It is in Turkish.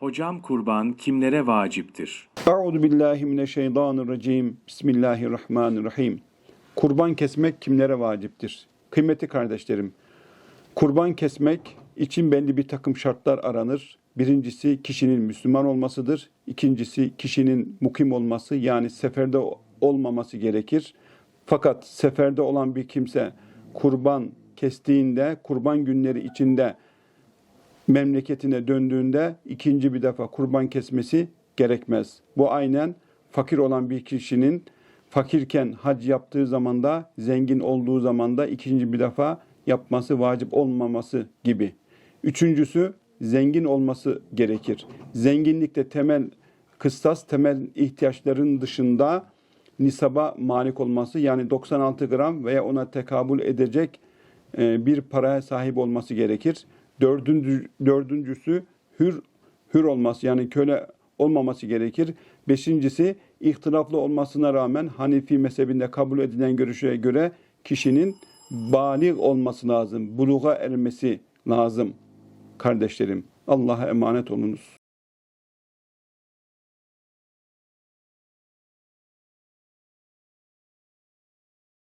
Hocam kurban kimlere vaciptir? Euzu billahi mineşşeytanirracim. Bismillahirrahmanirrahim. Kurban kesmek kimlere vaciptir? Kıymetli kardeşlerim, kurban kesmek için belli bir takım şartlar aranır. Birincisi kişinin Müslüman olmasıdır. İkincisi kişinin mukim olması yani seferde olmaması gerekir. Fakat seferde olan bir kimse kurban kestiğinde, kurban günleri içinde memleketine döndüğünde ikinci bir defa kurban kesmesi gerekmez. Bu aynen fakir olan bir kişinin fakirken hac yaptığı zamanda, zengin olduğu zamanda ikinci bir defa yapması vacip olmaması gibi. Üçüncüsü zengin olması gerekir. Zenginlikte temel kıstas, temel ihtiyaçların dışında nisaba malik olması yani 96 gram veya ona tekabül edecek e, bir paraya sahip olması gerekir. Dördüncü, dördüncüsü hür hür olması yani köle olmaması gerekir. Beşincisi ihtilaflı olmasına rağmen Hanefi mezhebinde kabul edilen görüşe göre kişinin balik olması lazım. Buluğa ermesi lazım kardeşlerim. Allah'a emanet olunuz.